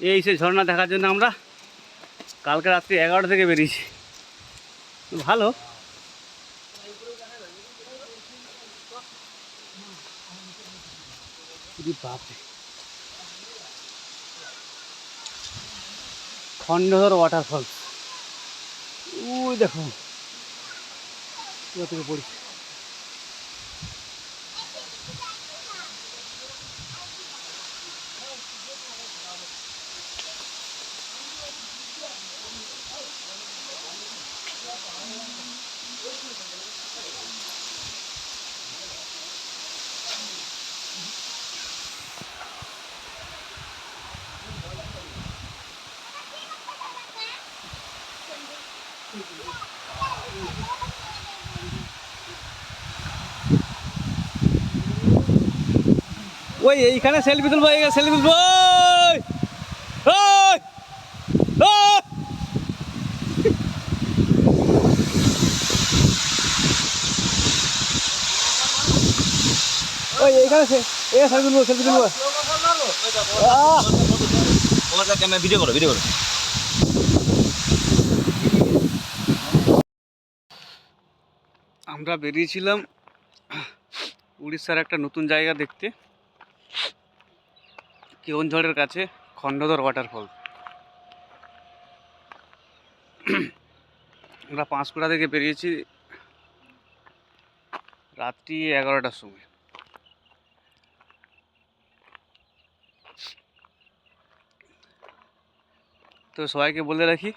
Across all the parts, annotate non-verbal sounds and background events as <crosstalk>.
এই সেই ঝর্ণা দেখার জন্য আমরা কালকে রাত্রি এগারোটা থেকে বেরিয়েছি। ভালো। খণ্ডধর ওয়াটারফলস ওই দেখো। কোথা থেকে ওই এইখানে সেলফি তুলবো এই সেলফি তুলবো ওই! এইখানে সেলফি তুলবো সেলফি তুলবো। ক্যামেরা ভিডিও করো ভিডিও করো। আমরা বেরিয়েছিলাম উড়িষ্যার একটা নতুন জায়গা দেখতে। কেওনঝড়ের কাছে খণ্ডধর ওয়াটারফল আমরা পাঁশকুড়া থেকে বেরিয়েছি রাত্রি এগারোটার সময়। তো সবাইকে বলে রাখি,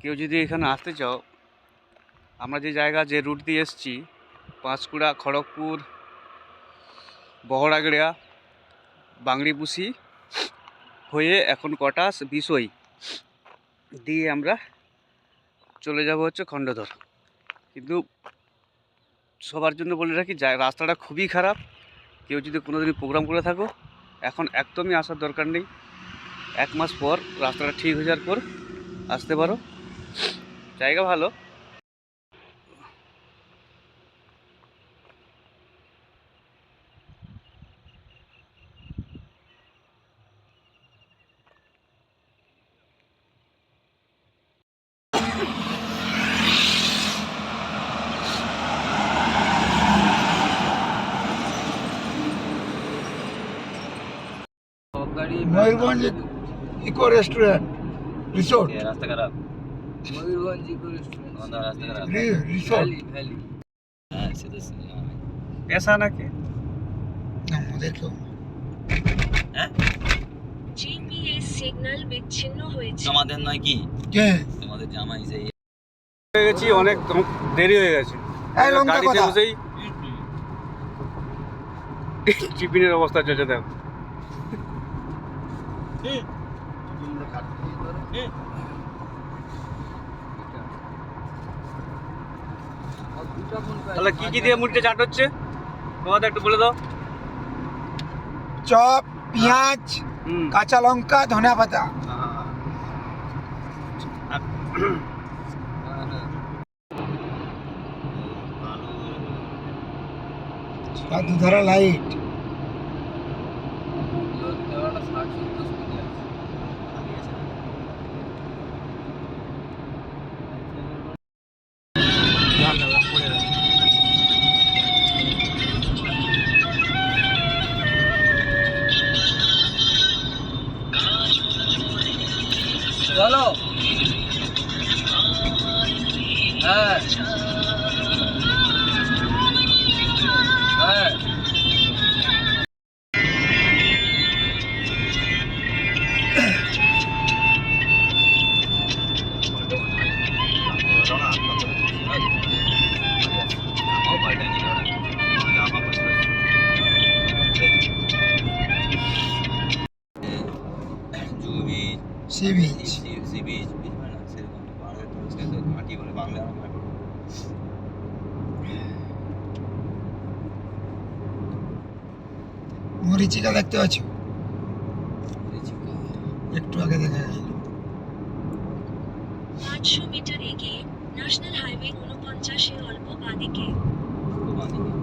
কেউ যদি এখানে আসতে চাও, আমরা যে জায়গা, যে রুট দিয়ে এসেছি, পাঁশকুড়া, খড়গপুর বহরাগড়িয়া বাংড়িপুসি হয়ে এখন কটাস বিষয় দিয়ে আমরা চলে যাব হচ্ছে খণ্ডধর। কিন্তু সবার জন্য বলে রাখি, যা রাস্তাটা খুবই খারাপ। কেউ যদি কোনো দিন প্রোগ্রাম করে থাকো, এখন একদমই আসার দরকার নেই। এক মাস পর রাস্তাটা ঠিক হয়ে যাওয়ার পর আসতে পারো। জায়গা ভালো। Mayurbhanj eco restaurant resort. রাস্তা খারাপ। Mayurganj eco restaurant. আমাদের রাস্তা খারাপ। রিসোর্ট। Valley valley. হ্যাঁ সেটা। পেশা নাকি? আমাদের কেউ হ্যাঁ? জিপিএস সিগন্যাল বিচ্ছিন্ন হয়েছে। তোমাদের নয় কি? কে? তোমাদের জামাই সেই। হয়ে গেছি অনেক দেরি হয়ে গেছে। এই গাড়িতে বসেই টিফিনের অবস্থা চলছে দেখো। তাহলে কি কি দিয়ে মুড়িটা চাট হচ্ছে? তোমাদের একটু বলে দাও। চপ পেঁয়াজ কাঁচা লঙ্কা ধনিয়া পাতা। দুধারা লাইট হ্যাঁ ঘাঁটি বলে বাংলা মরিচিকা দেখতে পাচ্ছ কা। একটু আগে দেখা গেল পাঁচশো মিটার এগিয়ে ন্যাশনাল হাইওয়ে উনপঞ্চাশে অল্প বাদিকে অল্প বাঁদিকে।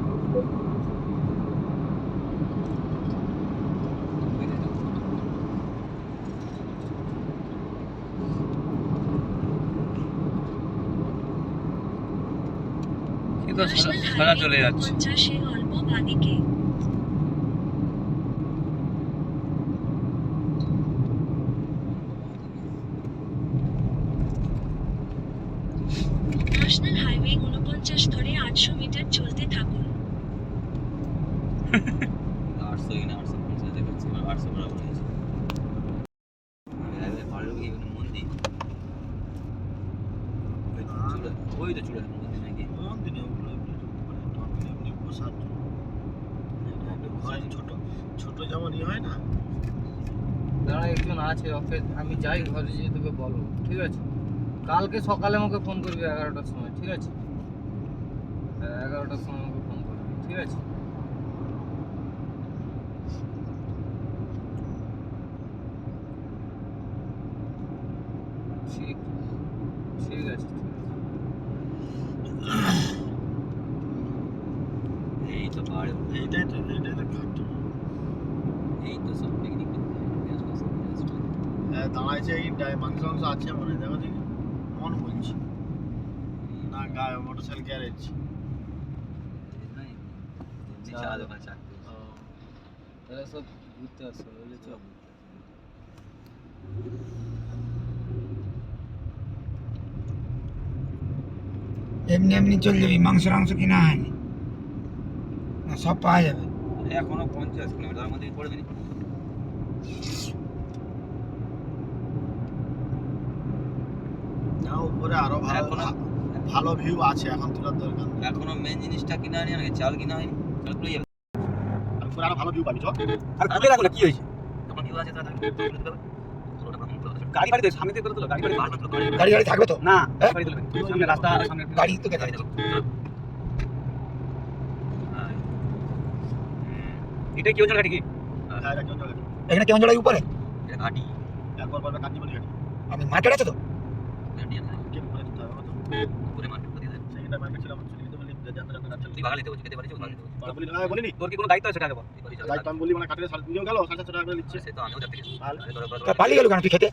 তো সোজা চলে যাচ্ছে। ন্যাশনাল হাইওয়ে উনপঞ্চাশ ধরে আটশো মিটার চলতে থাকুন। আটশো কিনা আটশো পঞ্চাশ দেখাচ্ছে আটশো বরাবর হয়েছে। মন্দির? ওই তো চূড়া ওই তো মন্দির নাকি ছোট ছোট যেমন ই হয় না? দাঁড়া একজন আছে ওকে আমি যাই ঘরে যেয়ে তোকে বলো ঠিক আছে? কালকে সকালে আমাকে ফোন করবি এগারোটার সময় ঠিক আছে? এগারোটার সময় আমাকে ফোন করবি ঠিক আছে ঠিক ঠিক আছে ঠিক আছে এই তো পাহাড়ে এইটাই তো এইটাই তো ঘাট এই তো সব পিকনিক হ্যাঁ দাঁড়াইছে এই মাংস মাংস আছে মনে দেখো দেখি মন বলছি না গায়ে মোটর সাইকেল গ্যারেজ সব ঘুরতে আসছে এমনি এমনি চলে যাবি মাংস মাংস কিনা হয়নি সব পাওয়া যাবে। এখনও পঞ্চাশ কিলোমিটার মধ্যে পড়বে না। না উপরে আরও ভালো ভালো ভিউ আছে এখন তোলার দরকার এখনও মেন জিনিসটা কিনা হয়নি নাকি চাল কিনা হয়নি চাল তুলে যাবে। উপরে আরও ভালো ভিউ পাবি চল আর ঘুরে রাখো না কি হয়েছে? তখন কি আছে তাহলে। গাড়ি সামনে দিয়ে তোলো গাড়ি তো গাড়ি গাড়ি থাকবে তো? না? গাড়ি তুলবে সামনে রাস্তা সামনে গাড়ি তো গাড়ি এটা কি ওজন গাড়ি কি এখানে কেমন জড়াই উপরে? এটা ঘাটি। একবার পর কাটি বলি আমি মার্কেট আছে তো? ঘাটি উপরে মার্কেট ছিল আমার চলে কি মানে পালিয়ে গেল কেন তুই খেতে?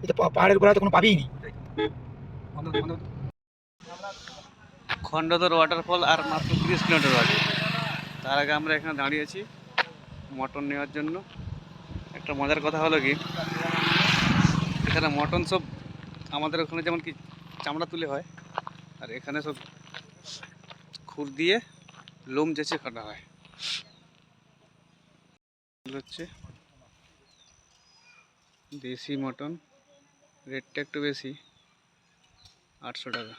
কি পাহাড়ের গোড়ায় তো কোনো পাবিই নি খণ্ডধর ওয়াটারফল আর মাত্র তিরিশ কিলোমিটার আছে তার আগে আমরা এখানে দাঁড়িয়েছি মটন নেওয়ার জন্য। একটা মজার কথা হলো কি, এখানে মটন সব আমাদের ওখানে যেমন কি চামড়া তুলে হয়, আর এখানে সব খুর দিয়ে লোম চেঁচে কাটা হয়। হচ্ছে দেশি মটন, রেটটা একটু বেশি, আটশো টাকা।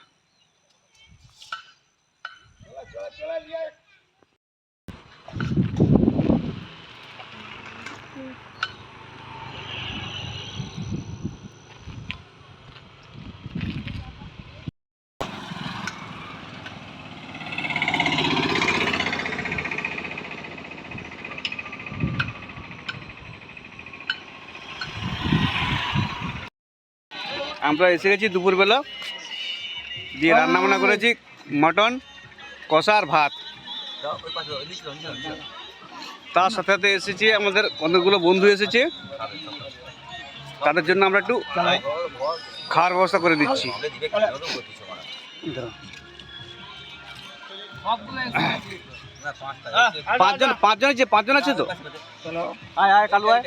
আমরা এসে গেছি দুপুরবেলা। দিয়ে রান্না বান্না করেছি মটন কষা আর ভাত তার সাথে সাথে এসেছে আমাদের অনেকগুলো বন্ধু এসেছে তাদের জন্য আমরা একটু খাওয়ার ব্যবস্থা করে দিচ্ছি পাঁচজন পাঁচজন আছে পাঁচজন আছে তো আয় আয় কালু আয়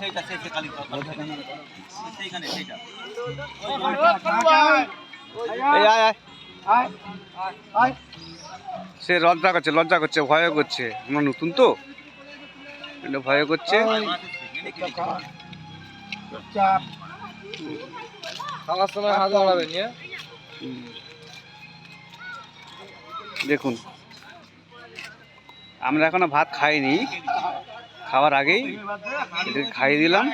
সেইটা সেই সেই কালি সেইখানে সেইটা এই আয় আয়। সে লজ্জা করছে লজ্জা করছে ভয় করছে। আমরা নতুন তো। এটা ভয় করছে। খাওয়ার সময় হাত বাড়াবেন দেখুন। আমরা এখনও ভাত খাইনি। খাওয়ার আগেই খাইয়ে দিলাম।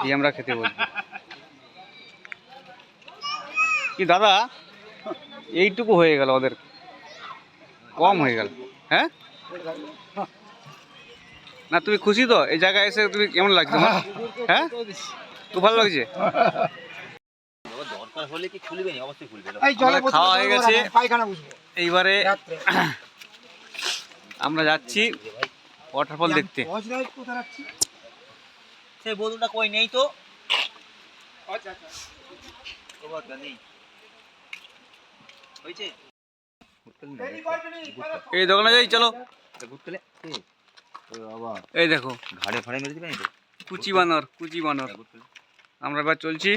দিয়ে আমরা খেতে বসবো। কি দাদা? এইটুকু হয়ে গেল ওদের। কম হয়ে গেল। হ্যাঁ? না তুমি খুশি তো? এই জায়গায় এসে তুমি কেমন লাগছে হ্যাঁ? খুব ভালো লাগছে? খাওয়া হয়ে গেছে। এইবারে আমরা যাচ্ছি ওয়াটারফল দেখতে। সেই বোতলটা কই? নেই তো? নেই। হয়েছে এই দোকানে যাই, চলো। এই দেখো ঘাড়ে ফাড়ে মেরে দিবেন তো কুচি বানর কুচি বানর। আমরা এবার চলছি।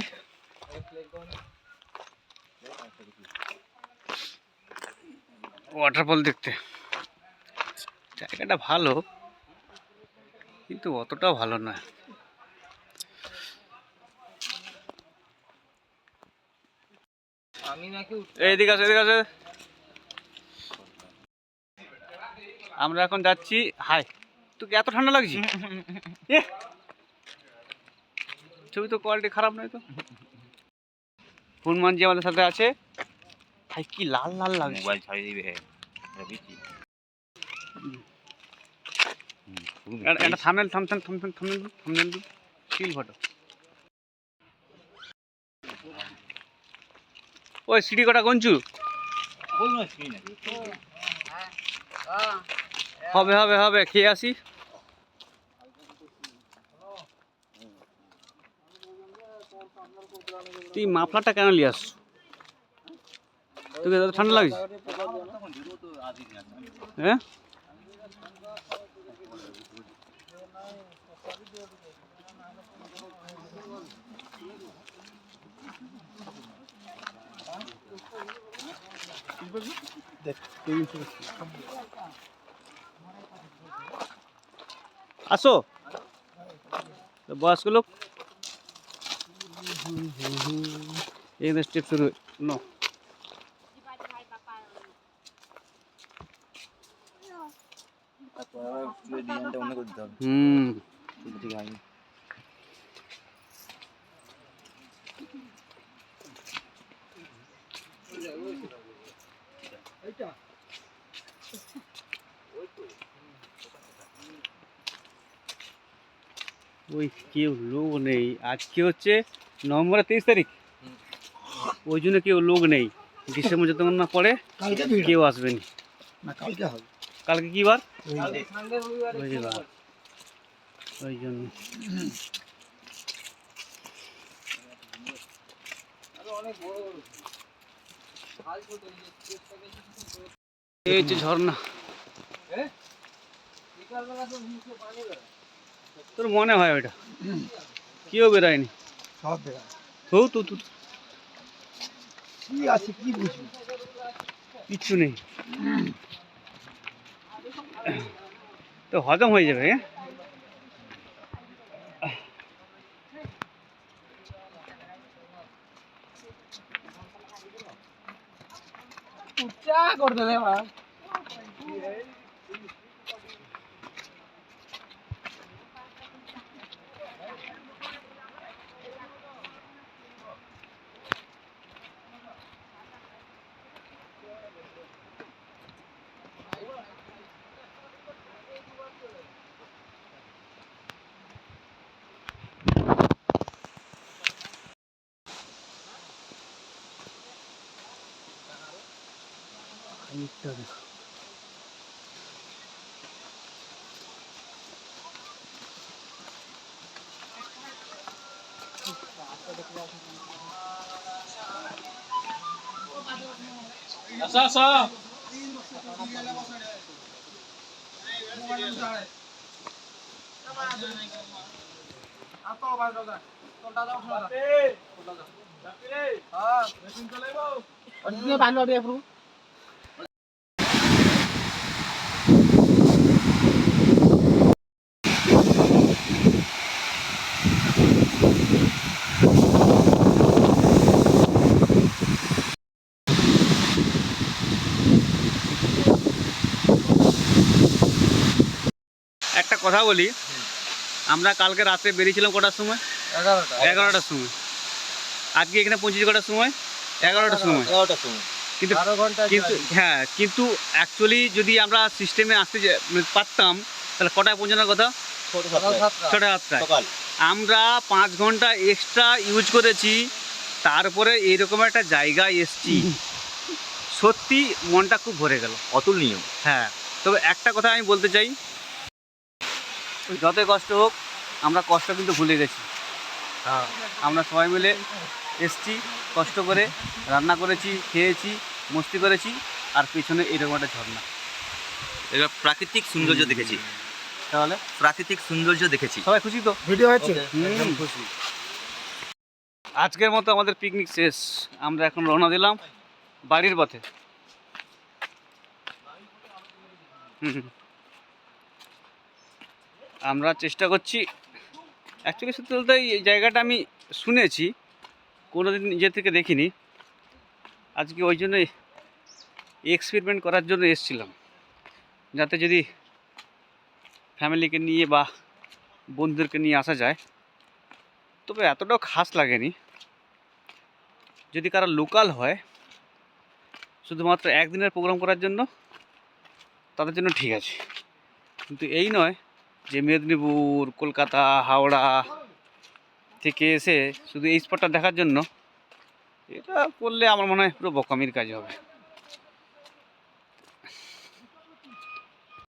ওয়াটারফল দেখতে। জায়গাটা ভালো, কিন্তু অতটা ভালো নয়। আমি নাকি উঠ- আছে এদিকে আছে আমরা এখন যাচ্ছি হাই তোকে এত ঠান্ডা লাগছে? <laughs> ছবি তো কোয়ালিটি খারাপ নয় তো। হনুমানজি আমাদের সাথে আছে। ভাই কি লাল লাল লাগছে। মোবাইল ছাড়িয়ে দিবে একটা- একটা থামনেল থাম থাম থাম থাম থামনেল থামনেল ফটো ওই সিডি কটা গঞ্চু হবে হবে হবে, খেয়ে আসি। তুই মাফলারটা কেন নিয়ে আসছো তোকে ঠান্ডা লাগছে? হ্যাঁ? আসো। তো বয়স্ক লোক। এখানে স্টেপ শুরু। নো তারপর আবার চুলের ডিজাইনটা অন্য করে দিতে হবে হুম ঠিক ঠিক হয়নি ওই কেউ লোক নেই। আজকে হচ্ছে নভেম্বরের তেইশ তারিখ। ওই জন্য কেউ লোক নেই। ডিসেম্বর যতক্ষণ না পরে কেউ আসবে না। না কালকে হবে। কালকে কি বার? ওই জন্য। অনেক বড় বড় কাল ছোট চেষ্টা করছি এই হচ্ছে ঝর্ণা। বেরোয় তোর মনে হয় ওইটা? কেউ বেরোয়নি? সব হৌ তু তু। কি আছে কি বুঝবি? কিচ্ছু নেই। তো হজম হয়ে যাবে হ্যাঁ? ఉచ్చా కొడుతుందేవా দে মা খানিকটা দেখো একটা কথা বলি। আমরা কালকে রাতে বেরিয়েছিলাম কটার সময়? এগারোটা। এগারোটার সময়। আজকে এখানে পৌঁছেছি কটার সময়? এগারোটার সময়। এগারোটার সময়। কিন্তু কিন্তু হ্যাঁ কিন্তু অ্যাকচুয়ালি যদি আমরা সিস্টেমে আসতে মানে পারতাম তাহলে কটায় পৌঁছানোর কথা? ছটা সাতটায়। আমরা পাঁচ ঘণ্টা এক্সট্রা ইউজ করেছি। তারপরে এইরকম একটা জায়গায় এসছি। সত্যি মনটা খুব ভরে গেল। অতুলনীয়। হ্যাঁ। তবে একটা কথা আমি বলতে চাই। যতই কষ্ট হোক আমরা কষ্ট কিন্তু ভুলে গেছি। হ্যাঁ। আমরা সবাই মিলে এসছি কষ্ট করে রান্না করেছি খেয়েছি মস্তি করেছি আর পিছনে এরকম একটা ঝর্ণা। এবার প্রাকৃতিক সৌন্দর্য দেখেছি। তাহলে? প্রাকৃতিক সৌন্দর্য দেখেছি। সবাই খুশি তো? ভিডিও একদম খুশি। আজকের মতো আমাদের পিকনিক শেষ। আমরা এখন রওনা দিলাম বাড়ির পথে। হুম হুম। আমরা চেষ্টা করছি। অ্যাকচুয়ালি সত্যি বলতে এই জায়গাটা আমি শুনেছি, কোনোদিন নিজে থেকে দেখিনি। আজকে ওই জন্যই এক্সপেরিমেন্ট করার জন্য এসেছিলাম। যাতে যদি ফ্যামিলিকে নিয়ে বা বন্ধুদেরকে নিয়ে আসা যায়, তবে এতটাও খাস লাগেনি। যদি কারও লোকাল হয়, শুধুমাত্র একদিনের প্রোগ্রাম করার জন্য, তাদের জন্য ঠিক আছে। কিন্তু এই নয় যে মেদিনীপুর, কলকাতা, হাওড়া থেকে এসে শুধু এই স্পটটা দেখার জন্য, এটা করলে আমার মনে হয় পুরো বোকামির কাজ হবে।